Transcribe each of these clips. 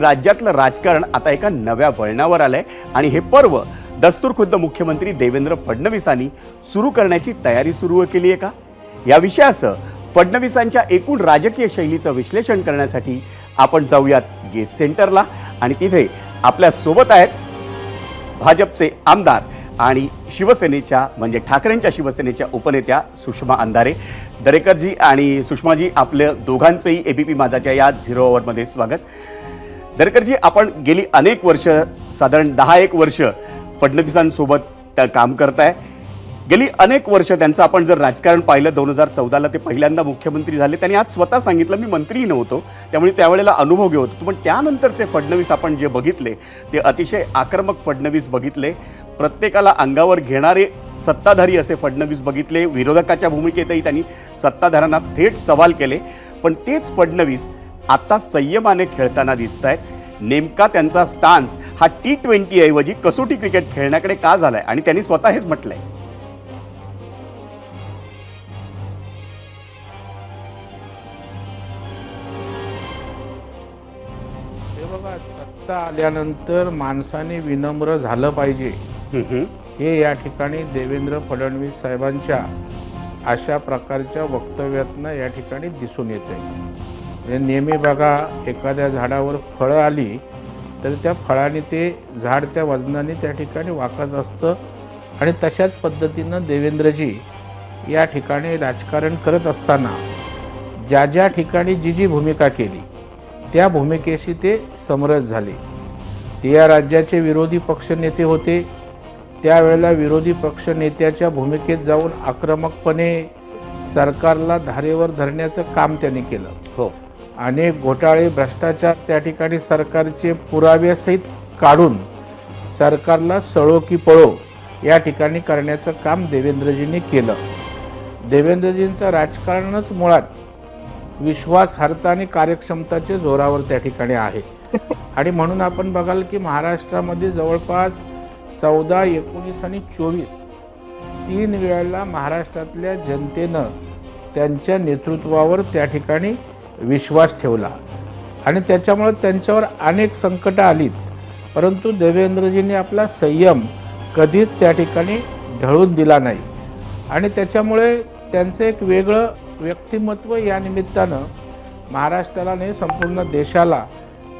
राज्यातलं राजकारण आता एका नव्या वळणावर आलंय. आणि हे पर्व दस्तूर खुद्द मुख्यमंत्री देवेंद्र फडणवीसांनी सुरू करण्याची तयारी सुरू केली आहे का? या विषयासह फडणवीसांच्या एकूण राजकीय शैलीचं विश्लेषण करण्यासाठी आपण जाऊयात गेस्ट सेंटरला. आणि तिथे आपल्यासोबत आहेत भाजपचे आमदार आणि शिवसेनेच्या म्हणजे ठाकरेंच्या शिवसेनेच्या उपनेत्या सुषमा अंधारे. दरेकरजी आणि सुषमाजी आपलं दोघांचंही पी माझाच्या या झिरो ओव्हरमध्ये स्वागत. दरकरजी आपण गेली अनेक वर्ष साधारण दहा एक वर्ष फडणवीसांसोबत त्या काम करताय गेली अनेक वर्ष त्यांचं आपण जर राजकारण पाहिलं दोन हजार चौदाला ते पहिल्यांदा मुख्यमंत्री झाले. त्यांनी आज स्वतः सांगितलं मी मंत्रीही नव्हतो. त्यामुळे त्यावेळेला अनुभव घेऊ होतो. पण त्यानंतरचे फडणवीस आपण जे बघितले ते अतिशय आक्रमक फडणवीस बघितले. प्रत्येकाला अंगावर घेणारे सत्ताधारी असे फडणवीस बघितले. विरोधकाच्या भूमिकेतही त्यांनी सत्ताधाऱ्यांना थेट सवाल केले. पण तेच फडणवीस आता संयमाने खेळताना दिसत आहेत नेमका त्यांचा स्टान्स हा टी ट्वेंटी ऐवजी कसोटी क्रिकेट खेळण्याकडे का झालाय? आणि त्यांनी स्वतः हेच म्हटलंय. सत्ता आल्यानंतर माणसाने विनम्र झालं पाहिजे. हे या ठिकाणी देवेंद्र फडणवीस साहेबांच्या अशा प्रकारच्या वक्तव्यातनं या ठिकाणी दिसून येते म्हणजे नेहमी बघा एखाद्या झाडावर फळं आली तर त्या फळाने ते झाड त्या वजनाने त्या ठिकाणी वाकत असतं. आणि तशाच पद्धतीनं देवेंद्रजी या ठिकाणी राजकारण करत असताना ज्या ज्या ठिकाणी जी जी भूमिका केली त्या भूमिकेशी ते समरस झाले. ते या राज्याचे विरोधी पक्षनेते होते. त्यावेळेला विरोधी पक्षनेत्याच्या भूमिकेत जाऊन आक्रमकपणे सरकारला धारेवर धरण्याचं काम त्यांनी केलं. हो. अनेक घोटाळे भ्रष्टाचार त्या ठिकाणी सरकारचे पुराव्यासहित काढून सरकारला सळो की पळो या ठिकाणी करण्याचं काम देवेंद्रजींनी केलं. देवेंद्रजींचं राजकारणच मुळात विश्वासार्हता आणि कार्यक्षमताच्या जोरावर त्या ठिकाणी आहे. आणि म्हणून आपण बघाल की महाराष्ट्रामध्ये जवळपास चौदा एकोणीस आणि चोवीस तीन वेळेला महाराष्ट्रातल्या जनतेनं त्यांच्या नेतृत्वावर त्या ठिकाणी विश्वास ठेवला. आणि त्याच्यामुळे त्यांच्यावर अनेक संकटं आलीत. परंतु देवेंद्रजींनी आपला संयम कधीच त्या ठिकाणी ढळून दिला नाही. आणि त्याच्यामुळे त्यांचं एक वेगळं व्यक्तिमत्व या निमित्तानं महाराष्ट्राला नाही संपूर्ण देशाला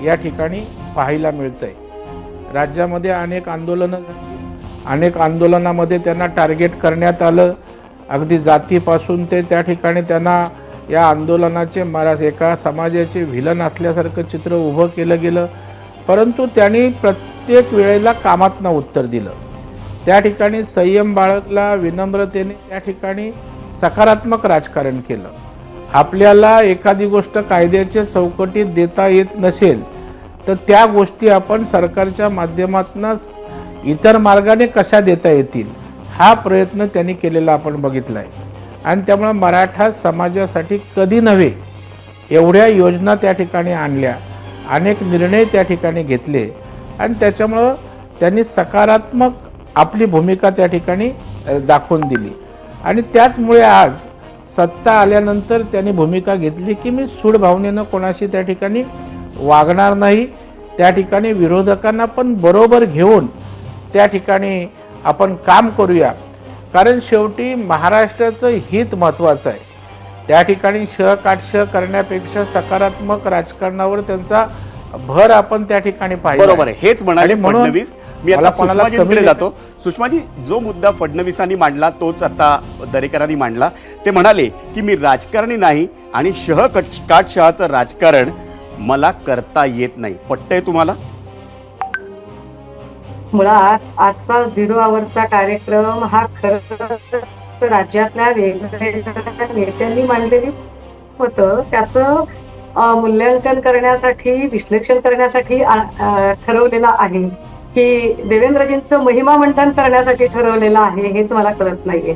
या ठिकाणी पाहायला मिळतं आहे राज्यामध्ये अनेक आंदोलनं अनेक आंदोलनामध्ये त्यांना टार्गेट करण्यात आलं. अगदी जातीपासून ते त्या ठिकाणी त्यांना या आंदोलनाचे महाराज एका समाजाचे व्हिलन असल्यासारखं चित्र उभं केलं गेलं. परंतु त्यांनी प्रत्येक वेळेला कामातनं उत्तर दिलं. त्या ठिकाणी संयम बाळगला विनम्रतेने त्या ठिकाणी सकारात्मक राजकारण केलं. आपल्याला एखादी गोष्ट कायद्याच्या चौकटीत देता येत नसेल तर त्या गोष्टी आपण सरकारच्या माध्यमातून इतर मार्गाने कशा देता येतील हा प्रयत्न त्यांनी केलेला आपण बघितला आहे आणि त्यामुळं मराठा समाजासाठी कधी नव्हे एवढ्या योजना त्या ठिकाणी आणल्या अनेक निर्णय त्या ठिकाणी घेतले. आणि त्याच्यामुळं त्यांनी सकारात्मक आपली भूमिका त्या ठिकाणी दाखवून दिली. आणि त्याचमुळे आज सत्ता आल्यानंतर त्यांनी भूमिका घेतली की मी सूडभावनेनं कोणाशी त्या ठिकाणी वागणार नाही त्या ठिकाणी विरोधकांना पण बरोबर घेऊन त्या ठिकाणी आपण काम करूया. कारण शेवटी महाराष्ट्राचं हित महत्त्वाचं आहे. त्या ठिकाणी श काट श करण्यापेक्षा सकारात्मक राजकारणावर त्यांचा भर आपण त्या ठिकाणी पाहिजे बरोबर आहे. हेच म्हणाले फडणवीस. मी आता सुषमाजींकडे जातो. सुषमाजी जो मुद्दा फडणवीसांनी मांडला तोच आता दरेकरांनी मांडला. ते म्हणाले की मी राजकारणी नाही आणि शह कट- काटशहाचं राजकारण मला करता येत नाही. पटतंय तुम्हाला? मुळात आजचा झिरो आवरचा कार्यक्रम हा खरंच राज्यातल्या वेगवेगळ्या नेत्यांनी मांडलेली होतं. त्याचं मूल्यांकन करण्यासाठी विश्लेषण करण्यासाठी ठरवलेला ठरवलेलं आहे की देवेंद्रजींचं महिमा मंथन करण्यासाठी ठरवलेलं आहे हेच मला कळत नाहीये.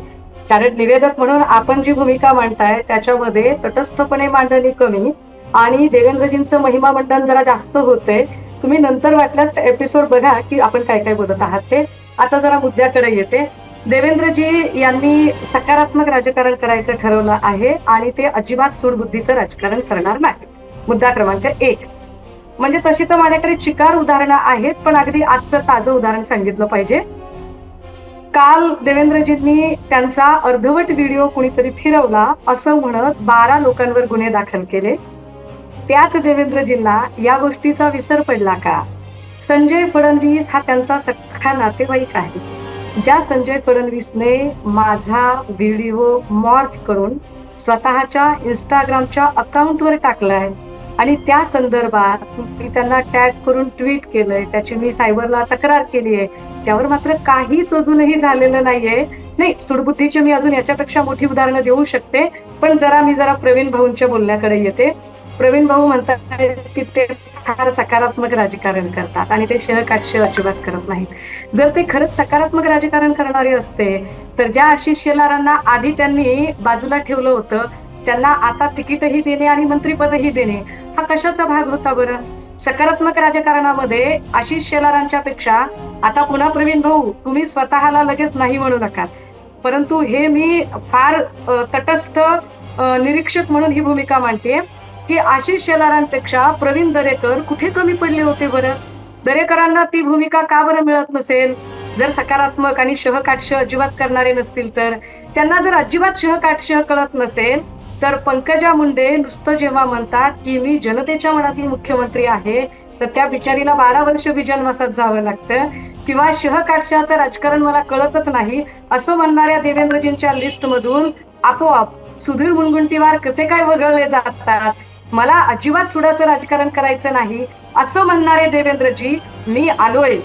कारण निवेदक म्हणून आपण जी भूमिका मांडताय त्याच्यामध्ये तटस्थपणे मांडणी कमी आणि देवेंद्रजींचं महिमा मंडन जरा जास्त होतंय. तुम्ही नंतर वाटल्यास एपिसोड बघा की आपण काय काय बोलत आहात ते. आता जरा मुद्द्याकडे येते. देवेंद्रजी यांनी सकारात्मक राजकारण करायचं ठरवलं आहे आणि ते अजिबात सूडबुद्धीचं राजकारण करणार नाही मुद्दा क्रमांक एक. म्हणजे तशी तर माझ्याकडे चिकार उदाहरणं आहेत पण अगदी आजचं ताजं उदाहरण सांगितलं पाहिजे. काल देवेंद्रजींनी त्यांचा अर्धवट व्हिडिओ कुणीतरी फिरवला असं म्हणत बारा लोकांवर गुन्हे दाखल केले. त्याच देवेंद्रजींना या गोष्टीचा विसर पडला का? संजय फडणवीस हा त्यांचा सख्खा नातेवाईक आहे. ज्या संजय फडणवीसने माझा व्हिडिओ मॉर्फ करून स्वतःच्या इंस्टाग्रामच्या अकाउंटवर टाकलाय आणि त्या संदर्भात मी त्यांना टॅग करून ट्विट केलंय. त्याची मी सायबरला तक्रार केली आहे. त्यावर मात्र काहीच अजूनही झालेलं नाहीये. नाही सुडबुद्धीचे मी अजून याच्यापेक्षा मोठी उदाहरणं देऊ शकते पण जरा मी जरा प्रवीण भाऊंच्या बोलण्याकडे येते. प्रवीण भाऊ म्हणतात की ते फार सकारात्मक राजकारण करतात आणि ते शह अजिबात करत नाहीत. जर ते खरंच सकारात्मक राजकारण करणारे असते तर ज्या आशिष शेलारांना आधी त्यांनी बाजूला ठेवलं होतं त्यांना आता तिकीटही देणे आणि मंत्रीपदही देणे हा कशाचा भाग होता बरं? सकारात्मक राजकारणामध्ये आशिष शेलारांच्या पेक्षा आता पुन्हा प्रवीण भाऊ तुम्ही स्वतःला लगेच नाही म्हणू नका. परंतु हे मी फार तटस्थ निरीक्षक म्हणून ही भूमिका मांडते की आशिष शेलारांपेक्षा प्रवीण दरेकर कुठे कमी पडले होते बरं? दरेकरांना ती भूमिका का बरं मिळत नसेल? जर सकारात्मक आणि शह अजिबात करणारे नसतील तर? त्यांना जर अजिबात शह कळत नसेल तर पंकजा मुंडे नुसतं जेव्हा म्हणतात की मी जनतेच्या मनातील मुख्यमंत्री आहे तर त्या बिचारीला बारा वर्ष विजन्मासात जावं लागतं. किंवा शहकाटशाचं राजकारण मला कळतच नाही असं म्हणणाऱ्या देवेंद्रजींच्या लिस्ट मधून आपोआप सुधीर मुनगुंटीवार कसे काय वगळले जातात? मला अजिबात सुडाचं राजकारण करायचं नाही असं म्हणणारे देवेंद्रजी मी आलोय.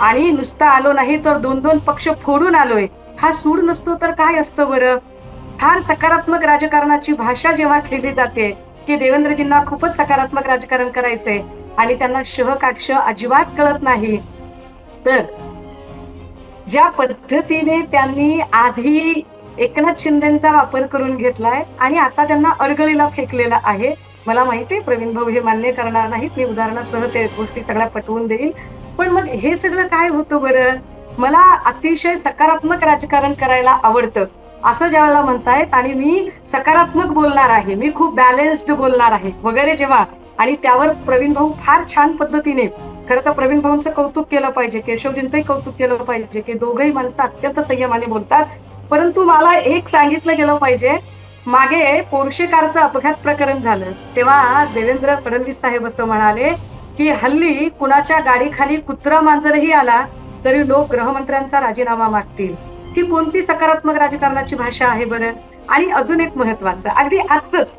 आणि नुसतं आलो नाही तर दोन दोन पक्ष फोडून आलोय. हा सूड नसतो तर काय असतं बरं? फार सकारात्मक राजकारणाची भाषा जेव्हा केली जाते की देवेंद्रजींना खूपच सकारात्मक राजकारण करायचंय आणि त्यांना शह काटश अजिबात कळत नाही. तर ज्या पद्धतीने त्यांनी आधी एकनाथ शिंदेचा वापर करून घेतलाय आणि आता त्यांना अडगळीला फेकलेला आहे मला माहितीये प्रवीण भाऊ हे मान्य करणार नाहीत. मी उदाहरणासह ते गोष्टी सगळ्या पटवून देईल. पण मग हे सगळं काय होतं बरं? मला अतिशय सकारात्मक राजकारण करायला आवडतं असं ज्यावेळेला म्हणतायत आणि मी सकारात्मक बोलणार आहे. मी खूप बॅलन्स्ड बोलणार आहे वगैरे जेव्हा. आणि त्यावर प्रवीण भाऊ फार छान पद्धतीने खरं तर प्रवीण भाऊंचं कौतुक केलं पाहिजे केशवजींचंही कौतुक केलं पाहिजे की दोघही माणसं अत्यंत संयमाने बोलतात. परंतु मला एक सांगितलं गेलं पाहिजे मागे पोर्शे कारचं अपघात प्रकरण झालं. तेव्हा देवेंद्र फडणवीस साहेब असं म्हणाले की हल्ली कुणाच्या गाडीखाली कुत्रा मांजरही आला तरी लोक गृहमंत्र्यांचा राजीनामा मागतील. ही कोणती सकारात्मक राजकारणाची भाषा आहे बरं? आणि अजून एक महत्वाचं अगदी आजच.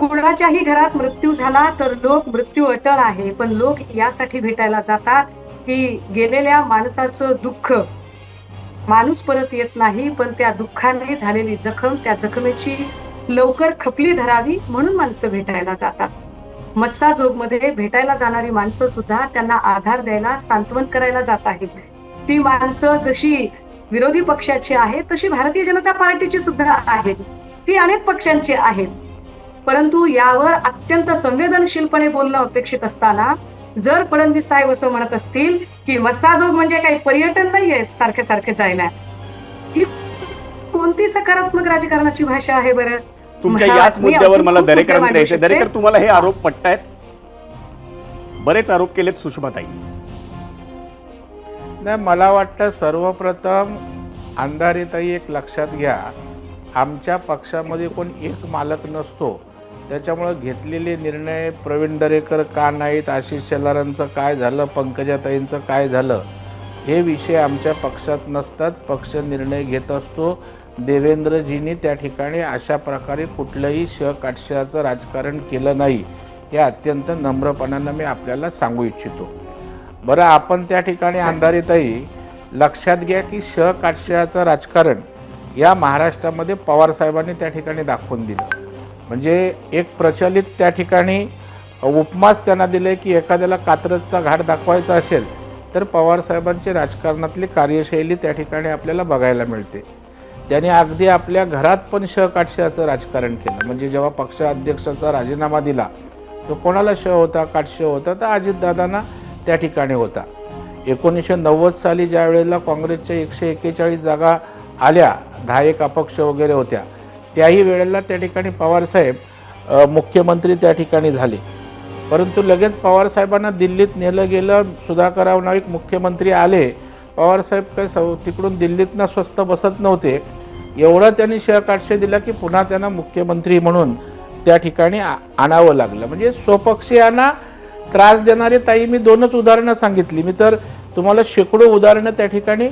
कुणाच्याही घरात मृत्यू झाला तर लोक मृत्यू अटळ आहे पण लोक यासाठी भेटायला जातात की गेलेल्या माणसाचं दुःख माणूस परत येत नाही पण त्या दुःखाने झालेली जखम त्या जखमेची लवकर खपली धरावी म्हणून माणसं भेटायला जातात. मस्सा मध्ये भेटायला जाणारी माणसं सुद्धा त्यांना आधार द्यायला सांत्वन करायला जात आहेत. ती माणसं जशी विरोधी पक्षाची आहेत तशी भारतीय जनता पार्टीची सुद्धा आहेत. ती अनेक पक्षांची आहेत. परंतु यावर अत्यंत संवेदनशीलपणे बोलणं अपेक्षित असताना जर फडणवीस साहेब असं म्हणत असतील की मस्साजोग म्हणजे काही पर्यटन नाहीये सारखे सारखे जायला ही कोणती सकारात्मक राजकारणाची भाषा आहे बरं? तुमच्या याच मुद्द्यावर मला दरेकरांकडे यायचे. दरेकर तुम्हाला हे आरोप पटतायत? बरेच आरोप केलेत सुषमाताई. नाही मला वाटतं सर्वप्रथम अंधारीताई एक लक्षात घ्या. आमच्या पक्षामध्ये कोण एक मालक नसतो. त्याच्यामुळं घेतलेले निर्णय प्रवीण दरेकर का नाहीत आशिष शेलारांचं काय झालं पंकजाताईंचं काय झालं हे विषय आमच्या पक्षात नसतात. पक्ष निर्णय घेत असतो. देवेंद्रजींनी त्या ठिकाणी अशा प्रकारे कुठलंही श काटशाचं राजकारण केलं नाही हे अत्यंत नम्रपणानं मी आपल्याला सांगू इच्छितो. बरं आपण त्या ठिकाणी अंधारीतही लक्षात घ्या की श काटशाचं राजकारण या महाराष्ट्रामध्ये पवारसाहेबांनी त्या ठिकाणी दाखवून दिलं. म्हणजे एक प्रचलित त्या ठिकाणी उपमास त्यांना दिले की एखाद्याला कात्रजचा घाट दाखवायचा असेल तर पवार साहेबांची राजकारणातली कार्यशैली त्या ठिकाणी आपल्याला बघायला मिळते. त्यांनी अगदी आपल्या घरात पण शह काटशयाचं राजकारण केलं. म्हणजे जेव्हा पक्ष अध्यक्षाचा राजीनामा दिला तो कोणाला श होता काटश होता तर अजितदादांना त्या ठिकाणी होता. एकोणीसशे नव्वद साली ज्या वेळेला काँग्रेसच्या एकशे एक्केचाळीस जागा आल्या दहा एक अपक्ष वगैरे होत्या त्याही वेळेला त्या ठिकाणी पवारसाहेब मुख्यमंत्री त्या ठिकाणी झाले. परंतु लगेच पवारसाहेबांना दिल्लीत नेलं गेलं सुधाकरराव नाईक मुख्यमंत्री आले. पवारसाहेब काही सौ तिकडून दिल्लीतनं स्वस्त बसत नव्हते. एवढं त्यांनी शहकाटशे दिला की पुन्हा त्यांना मुख्यमंत्री म्हणून त्या ठिकाणी आ- आणावं लागलं. म्हणजे स्वपक्षीयांना त्रास देणारी ताई मी दोनच उदाहरणं सांगितली. मी तर तुम्हाला शेकडो उदाहरणं त्या ठिकाणी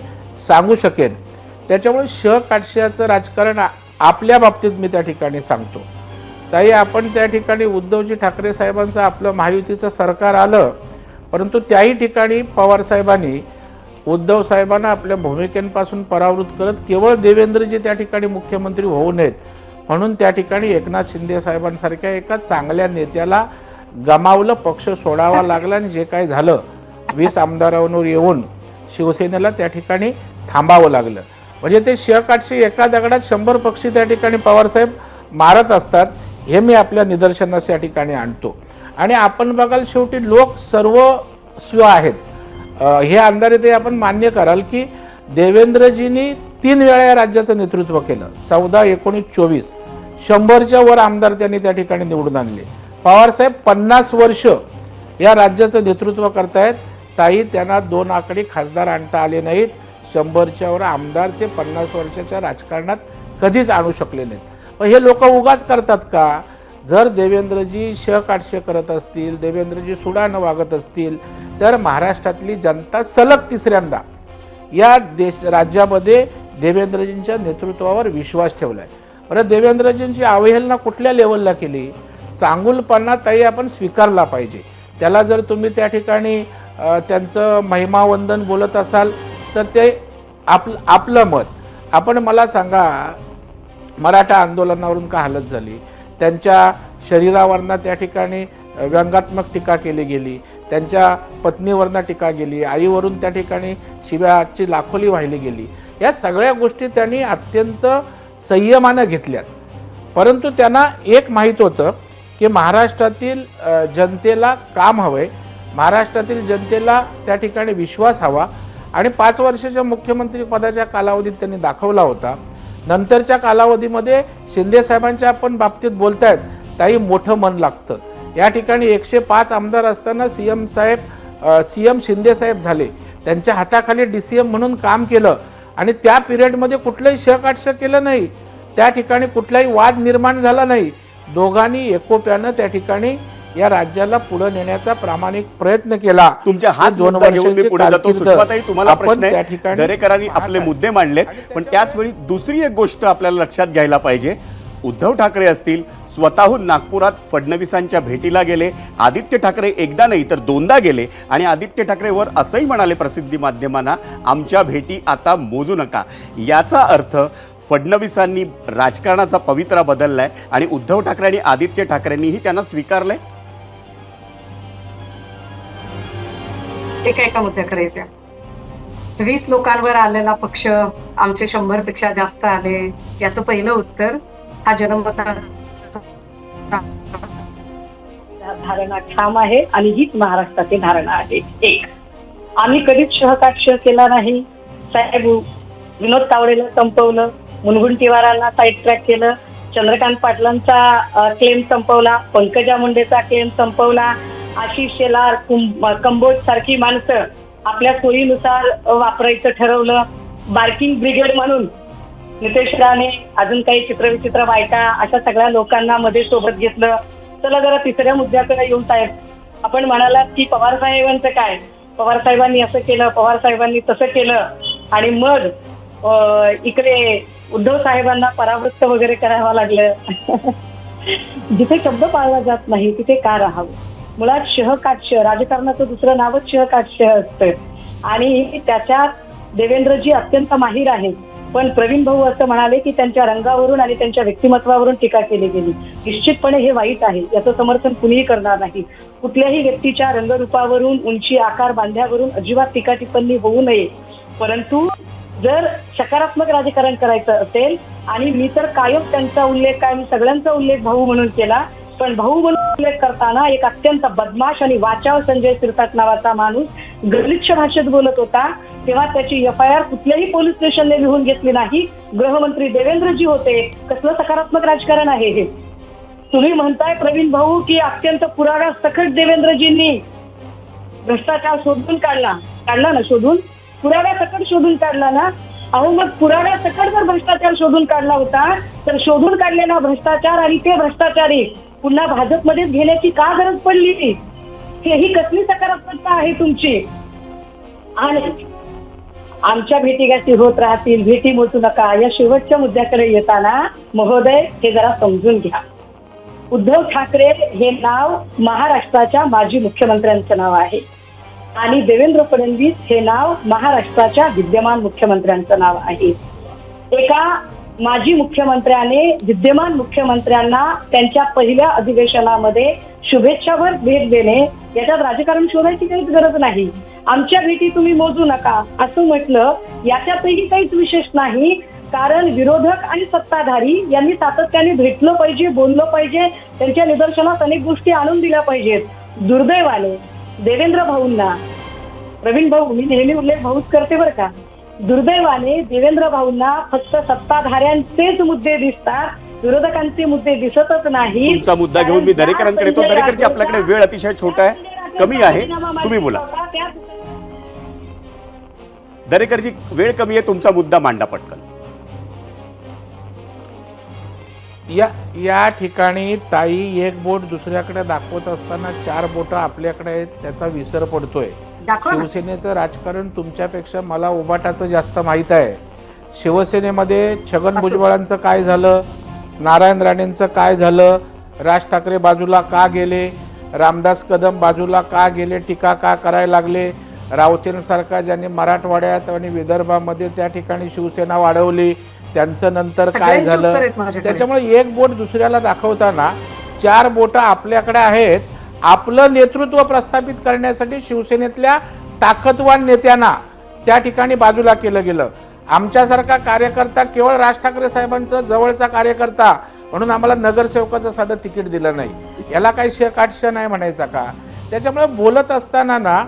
सांगू शकेन. त्याच्यामुळे श राजकारण आपल्या बाबतीत मी त्या ठिकाणी सांगतो. ताई आपण त्या ठिकाणी उद्धवजी ठाकरे साहेबांचं आपलं महायुतीचं सरकार आलं परंतु त्याही ठिकाणी पवार साहेबांनी उद्धव साहेबांना आपल्या भूमिकेपासून परावृत करत केवळ देवेंद्रजी त्या ठिकाणी मुख्यमंत्री होऊ नयेत. म्हणून त्या ठिकाणी एकनाथ शिंदे साहेबांसारख्या एका चांगल्या नेत्याला गमावलं पक्ष सोडावा लागला आणि जे काय झालं वीस आमदारांवर येऊन शिवसेनेला त्या ठिकाणी थांबावं लागलं. म्हणजे ते शिवकाठशी एका दगडात शंभर पक्षी त्या ठिकाणी पवारसाहेब मारत असतात हे मी आपल्या निदर्शनास या ठिकाणी आणतो. आणि आपण बघाल शेवटी लोक सर्व स्व आहेत हे अंधारे ते आपण मान्य कराल की देवेंद्रजींनी तीन वेळा या राज्याचं नेतृत्व केलं. चौदा एकोणीस चोवीस. शंभरच्या वर आमदार त्यांनी त्या ठिकाणी निवडून आणले. पवारसाहेब पन्नास वर्ष या राज्याचं नेतृत्व करतायत. ताई त्यांना दोन आकडे खासदार आणता आले नाहीत. शंभरच्या वर आमदार ते पन्नास वर्षाच्या राजकारणात कधीच आणू शकले नाहीत. मग हे लोक उगाच करतात का? जर देवेंद्रजी शकाटशे करत असतील देवेंद्रजी सुडानं वागत असतील तर महाराष्ट्रातली जनता सलग तिसऱ्यांदा. या देश राज्यामध्ये देवेंद्रजींच्या नेतृत्वावर विश्वास ठेवला आहे बरं देवेंद्रजींची अवहेलना कुठल्या लेवलला केली? चांगुलपणा ताई आपण स्वीकारला पाहिजे. त्याला जर तुम्ही त्या ठिकाणी त्यांचं महिमावंदन बोलत असाल तर ते आपलं आपलं मत. आपण मला सांगा मराठा आंदोलनावरून का हालत झाली? त्यांच्या शरीरावरनं त्या ठिकाणी व्यंगात्मक टीका केली गेली. त्यांच्या पत्नीवरनं टीका गेली. आईवरून त्या ठिकाणी शिव्याची लाखोली वाहिली गेली. या सगळ्या गोष्टी त्यांनी अत्यंत संयमानं घेतल्यात. परंतु त्यांना एक माहीत होतं की महाराष्ट्रातील जनतेला काम हवं आहे महाराष्ट्रातील जनतेला त्या ठिकाणी विश्वास हवा. आणि पाच वर्षाच्या मुख्यमंत्री पदाच्या कालावधीत त्यांनी दाखवला होता. नंतरच्या कालावधीमध्ये शिंदेसाहेबांच्या आपण बाबतीत बोलतायत ताई मोठं मन लागतं. या ठिकाणी एकशे पाच आमदार असताना सी एम साहेब सी एम शिंदे साहेब झाले. त्यांच्या हाताखाली डी सी एम म्हणून काम केलं आणि त्या पिरियडमध्ये कुठलंही शकाटश केलं नाही. त्या ठिकाणी कुठलाही वाद निर्माण झाला नाही. दोघांनी एकोप्यानं त्या ठिकाणी या राज्याला पुढे नेण्याचा प्रामाणिक प्रयत्न केला. तुमच्या हाच हे दोन घेऊन मी पुढे जातो. सुषमाताई तुम्हाला प्रश्न आहे. दरेकरांनी आपले आहे. मुद्दे मांडलेत पण त्याच वेळी दुसरी एक गोष्ट आपल्याला लक्षात घ्यायला पाहिजे. उद्धव ठाकरे असतील स्वतःहून नागपुरात फडणवीसांच्या भेटीला गेले आदित्य ठाकरे एकदा नाही तर दोनदा गेले. आणि आदित्य ठाकरेवर असंही म्हणाले प्रसिद्धी माध्यमांना आमच्या भेटी आता मोजू नका. याचा अर्थ फडणवीसांनी राजकारणाचा पवित्रा बदललाय आणि उद्धव ठाकरे आणि आदित्य ठाकरेंनीही त्यांना स्वीकारलंय? एका एका मुद्द्याकडे येत्या वीस लोकांवर आलेला पक्ष आमचे शंभरपेक्षा जास्त आले. याचं पहिलं उत्तर हा जनमताचा धारणा ठाम आहे आणि हीच महाराष्ट्राची धारणा आहे. एक आम्ही कधीच सहकाक्ष केला नाही. साहेब विनोद तावडेला संपवलं मुनगुंटीवाराला साईड ट्रॅक केलं चंद्रकांत पाटलांचा क्लेम संपवला पंकजा मुंडेचा क्लेम संपवला आशिष शेलार कंबोज सारखी माणसं आपल्या सोयीनुसार वापरायचं ठरवलं. बार्किंग ब्रिगेड म्हणून नितेश राणे अजून काही चित्रविचित्र बायका अशा सगळ्या लोकांना मध्ये सोबत घेतलं. चला जरा तिसऱ्या मुद्द्याकडे येऊन साहेब. आपण म्हणालात की पवार साहेबांचं काय? पवार साहेबांनी असं केलं पवार साहेबांनी तसं केलं. आणि मग इकडे उद्धव साहेबांना परावृत्त वगैरे करावं लागलं. जिथे शब्द पाळला जात नाही तिथे का राहावं? मुळात शहकाक्ष राजकारणाचं दुसरं नावच शहकाक्ष असतं आणि त्याच्यात देवेंद्रजी अत्यंत माहीर आहेत. पण प्रवीण भाऊ असं म्हणाले की त्यांच्या रंगावरून आणि त्यांच्या व्यक्तिमत्वावरून टीका केली गेली. निश्चितपणे हे वाईट आहे याचं समर्थन कुणीही करणार नाही. कुठल्याही व्यक्तीच्या रंगरूपावरून उंची आकार बांध्यावरून अजिबात टीका टिप्पणी होऊ नये. परंतु जर सकारात्मक राजकारण करायचं असेल आणि मी तर कायम त्यांचा उल्लेख काय मी सगळ्यांचा उल्लेख भाऊ म्हणून केला पण भाऊ म्हणून उल्लेख करताना एक अत्यंत बदमाश आणि वाचाव संजय सिरसाट नावाचा माणूस गलिच्छ भाषेत बोलत होता. तेव्हा त्याची एफ आय आर कुठल्याही पोलीस स्टेशनने लिहून घेतली नाही. गृहमंत्री देवेंद्रजी होते. कसलं सकारात्मक राजकारण आहे हे? तुम्ही म्हणताय प्रवीण भाऊ की अत्यंत पुराव्या सकट देवेंद्रजींनी भ्रष्टाचार शोधून काढला. काढला ना शोधून? पुराव्या सकट शोधून काढला ना? अहो मग पुराव्या सकट जर भ्रष्टाचार शोधून काढला होता तर शोधून काढलेला भ्रष्टाचार आणि ते भ्रष्टाचारी पुन्हा भाजपमध्येच घेण्याची का गरज पडली? हे ही कसली सकारात्मकता आहे तुमची? आणि आमच्या भेटीगाठी होत राहतील भेटी मोजू नका. या शेवटच्या मुद्द्याकडे येताना महोदय हे जरा समजून घ्या. उद्धव ठाकरे हे नाव महाराष्ट्राच्या माजी मुख्यमंत्र्यांचं नाव आहे. आणि देवेंद्र फडणवीस हे नाव महाराष्ट्राच्या विद्यमान मुख्यमंत्र्यांचं नाव आहे. एका माजी मुख्यमंत्र्याने विद्यमान मुख्यमंत्र्यांना त्यांच्या पहिल्या अधिवेशनामध्ये शुभेच्छावर भेट देणे याच्यात राजकारण शोधायची काहीच गरज नाही. आमच्या भेटी तुम्ही मोजू नका असं म्हटलं याच्यातही काहीच विशेष नाही कारण विरोधक आणि सत्ताधारी यांनी सातत्याने भेटलं पाहिजे बोललं पाहिजे त्यांच्या निदर्शनास अनेक गोष्टी आणून दिल्या पाहिजेत. दुर्दैवाने देवेंद्र भाऊंना प्रवीण भाऊ मी नेहमी उल्लेख भाऊच करते बरं का. दुर्दैवाने देवेंद्र भाऊंना फक्त सत्ताधाऱ्यांचेच मुद्दे दिसतात. विरोधकांचे मुद्दे दिसतच नाही. तुमचा मुद्दा घेऊन मी दरेकरांकडे येतो. दरेकरची आपल्याकडे वेळ अतिशय छोटा आहे. कमी आहे. तुम्ही बोला. दरेकरची वेळ कमी आहे. तुमचा मुद्दा मांडा पटकन. या या ठिकाणी ताई एक बोट दुसऱ्याकडे दाखवत असताना चार बोटं आपल्याकडे आहेत. त्याचा विसर पडतोय. शिवसेनेचं राजकारण तुमच्यापेक्षा मला उबाटाचं जास्त माहीत आहे. शिवसेनेमध्ये छगन. भुजबळांचं काय झालं? नारायण राणेंचं काय झालं? राज ठाकरे बाजूला का गेले? रामदास कदम बाजूला का गेले? टीका का करायला लागले? रावतेंसारखा ज्यांनी मराठवाड्यात आणि विदर्भामध्ये त्या ठिकाणी शिवसेना वाढवली त्यांचं नंतर काय झालं. त्याच्यामुळे एक बोट दुसऱ्याला दाखवताना चार बोट आपल्याकडे आहेत. आपलं नेतृत्व प्रस्थापित करण्यासाठी शिवसेनेतल्या ताकदवान नेत्यांना त्या ठिकाणी बाजूला केलं गेलं. आमच्यासारखा कार्यकर्ता केवळ राज ठाकरे साहेबांचा जवळचा कार्यकर्ता म्हणून आम्हाला नगरसेवकाचं साधं तिकीट दिलं नाही. याला काही शेकाटशा नाही म्हणायचा का? त्याच्यामुळे बोलत असताना ना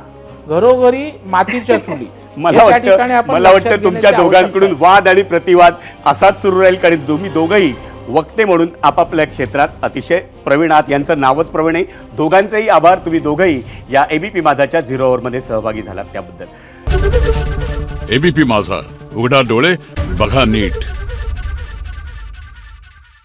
घरोघरी मातीच्या चुली. मला वाटतं मला वाटतं तुमच्या दोघांकडून वाद आणि प्रतिवाद असाच सुरू राहील कारण तुम्ही दोघंही वक्ते म्हणून आपापल्या क्षेत्रात अतिशय प्रवीण आहात. यांचं नावच प्रवीण आहे. दोघांचेही आभार. तुम्ही दोघंही या एबीपी माझाच्या झिरो ओव्हरमध्ये सहभागी झालात त्याबद्दल. एबीपी माझा. उघडा डोळे. बघा नीट.